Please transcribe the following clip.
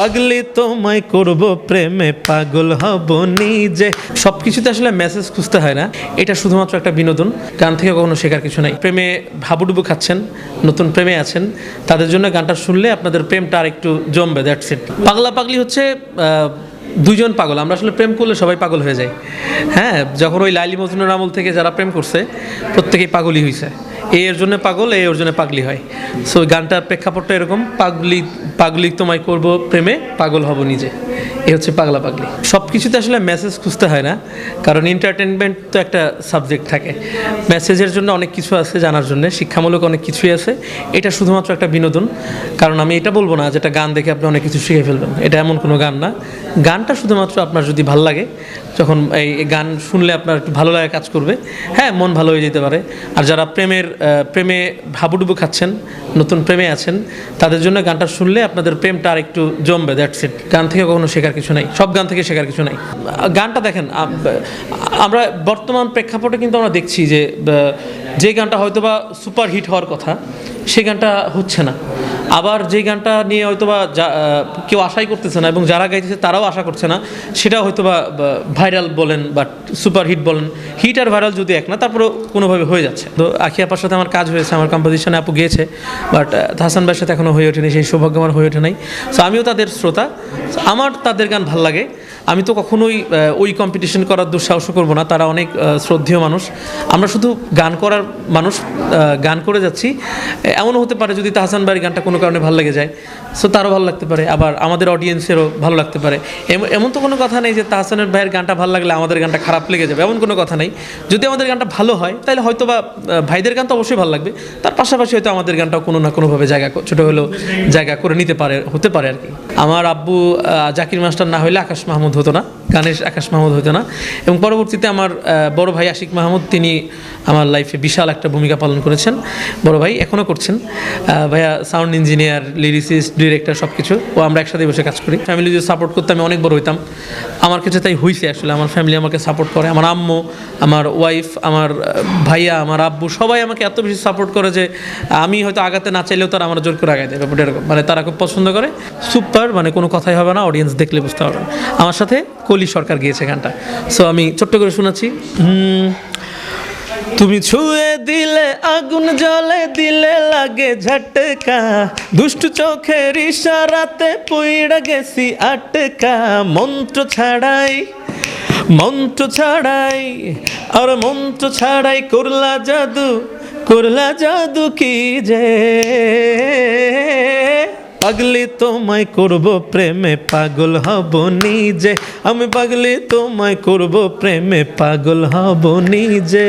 পাগলি তোমায় করব প্রেমে, পাগল হব নিজে। সব কিছুতে আসলে মেসেজ খুঁজতে হয় না। এটা শুধুমাত্র একটা বিনোদন। গান থেকে কখনো শেখার কিছু নাই। প্রেমে হাবুডুবু খাচ্ছেন, নতুন প্রেমে আছেন। তাদের জন্য গানটা শুনলে আপনাদের প্রেমটা আর একটু জমবে দ্যাটস ইট পাগলা পাগলি হচ্ছে দুজন পাগল। আমরা আসলে প্রেম করলে সবাই পাগল হয়ে যায় হ্যাঁ যখন ওই লাইলি মজনুর আমল থেকে যারা প্রেম করছে, প্রত্যেকেই পাগলই হয়েছে এ এর জন্য পাগল এ ওর জন্য পাগলি হয়। সো গানটার প্রেক্ষাপটটা এরকম, পাগলি পাগলি তোমায় করব প্রেমে, পাগল হব নিজে। এ হচ্ছে পাগলা পাগলি। সব কিছুতে আসলে মেসেজ খুঁজতে হয় না, কারণ এন্টারটেনমেন্ট তো একটা সাবজেক্ট থাকে। মেসেজের জন্য অনেক কিছু আছে জানার জন্য, শিক্ষামূলক অনেক কিছুই আছে। এটা শুধুমাত্র একটা বিনোদন, কারণ আমি এটা বলব না যেটা গান দেখে আপনি অনেক কিছু শিখে ফেলবেন। এটা এমন কোনো গান না। গানটা শুধুমাত্র আপনার যদি ভালো লাগে, যখন এই গান শুনলে আপনার একটু ভালো লাগে কাজ করবে। হ্যাঁ মন ভালো হয়ে যেতে পারে। আর যারা প্রেমের প্রেমে হাবুডুবু খাচ্ছেন, নতুন প্রেমে আছেন, তাদের জন্য গানটা শুনলে আপনাদের প্রেমটা আর একটু জমবে দ্যাটস ইট গান থেকে কখনো শেখার কিছু নাই, সব গান থেকে শেখার কিছু নাই। গানটা দেখেন আমরা বর্তমান প্রেক্ষাপটে কিন্তু আমরা দেখছি যে যে গানটা হয়তোবা সুপার হিট হওয়ার কথা সেই গানটা হচ্ছে না। আবার যে গানটা নিয়ে হয়তো বা যা- কেউ আশাই করতেছে না এবং যারা গাইতেছে তারাও আশা করছে না, সেটা হয়তো বা ভাইরাল বলেন বা সুপার হিট বলেন, হিট আর ভাইরাল যদি এক না, তারপরেও কোনোভাবে হয়ে যাচ্ছে। তো আখি আপার সাথে আমার কাজ হয়েছে, আমার কম্পোজিশনে আপু গিয়েছে বাট হাসান ভাইয়ের সাথে এখনও হয়ে ওঠেনি, সেই সৌভাগ্য আমার হয়ে ওঠে নাই। সো আমিও তাদের শ্রোতা। আমার তাদের গান ভালো লাগে। আমি তো কখনোই ওই কম্পিটিশন করার দুঃসাহস করব না, তারা অনেক শ্রদ্ধেয় মানুষ। আমরা শুধু গান করার মানুষ গান করে যাচ্ছি। এমনও হতে পারে যদি তাহসান ভাইয়ের গানটা কোনো কারণে ভালো লেগে যায়। সো তারও ভালো লাগতে পারে। আবার আমাদের অডিয়েন্সেরও ভালো লাগতে পারে। এম- এমন তো কোনো কথা নেই যে তাহসানের ভাইয়ের গানটা ভালো লাগলে আমাদের গানটা খারাপ লেগে যাবে, এমন কোনো কথা নেই। যদি আমাদের গানটা ভালো হয় তাহলে হয়তো বা ভাইদের গান তো অবশ্যই ভালো লাগবে। তার পাশাপাশি হয়তো আমাদের গানটাও কোনো না কোনোভাবে জায়গা ছোটো হলেও জায়গা করে নিতে পারে, হতে পারে আর কি। আমার আব্বু জাকির মাস্টার না হলে আকাশ মাহমুদ হতো না। গানের আকাশ মাহমুদ হতো না। এবং পরবর্তীতে আমার বড় ভাই আশিক মাহমুদ, তিনি আমার লাইফে বিশাল একটা ভূমিকা পালন করেছেন। বড় ভাই এখনও করছেন। ভাইয়া সাউন্ড ইঞ্জিনিয়ার লিরিসিস্ট ডিরেক্টর সব কিছু ও আমরা একসাথে বসে কাজ করি। ফ্যামিলি যদি সাপোর্ট করতে আমি অনেক বড় হইতাম। আমার কাছে তাই হইছে আসলে। আমার ফ্যামিলি আমাকে সাপোর্ট করে। আমার আম্মু, আমার ওয়াইফ আমার ভাইয়া, আমার আব্বু, সবাই আমাকে এত বেশি সাপোর্ট করে যে আমি হয়তো আগাতে না চাইলেও তারা আমার জোর করে আগায় এরকম। মানে তারা খুব পছন্দ করে। সুপার মানে কোনো কথাই হবে না। অডিয়েন্স দেখলে বুঝতে পারবেন। আমার সাথে কলি সরকার গিয়েছে গানটা। সো আমি ছোট্ট করে শোনাচ্ছি। তুমি ছুঁয়ে দিলে, আগুন জলে দিলে লাগে ঝটকা। দুষ্টু চোখের ইশারাতে পুইড়া গেছি আটকা। মন্ত্র ছাড়াই মন্ত্র ছাড়াই, আর মন্ত্র ছাড়াই করলা জাদু করলা জাদু কি যে? পাগলি তোমায় করব প্রেমে পাগল হব নিজে। আমি পাগলি তোমায় করব প্রেমে পাগল হব নিজে।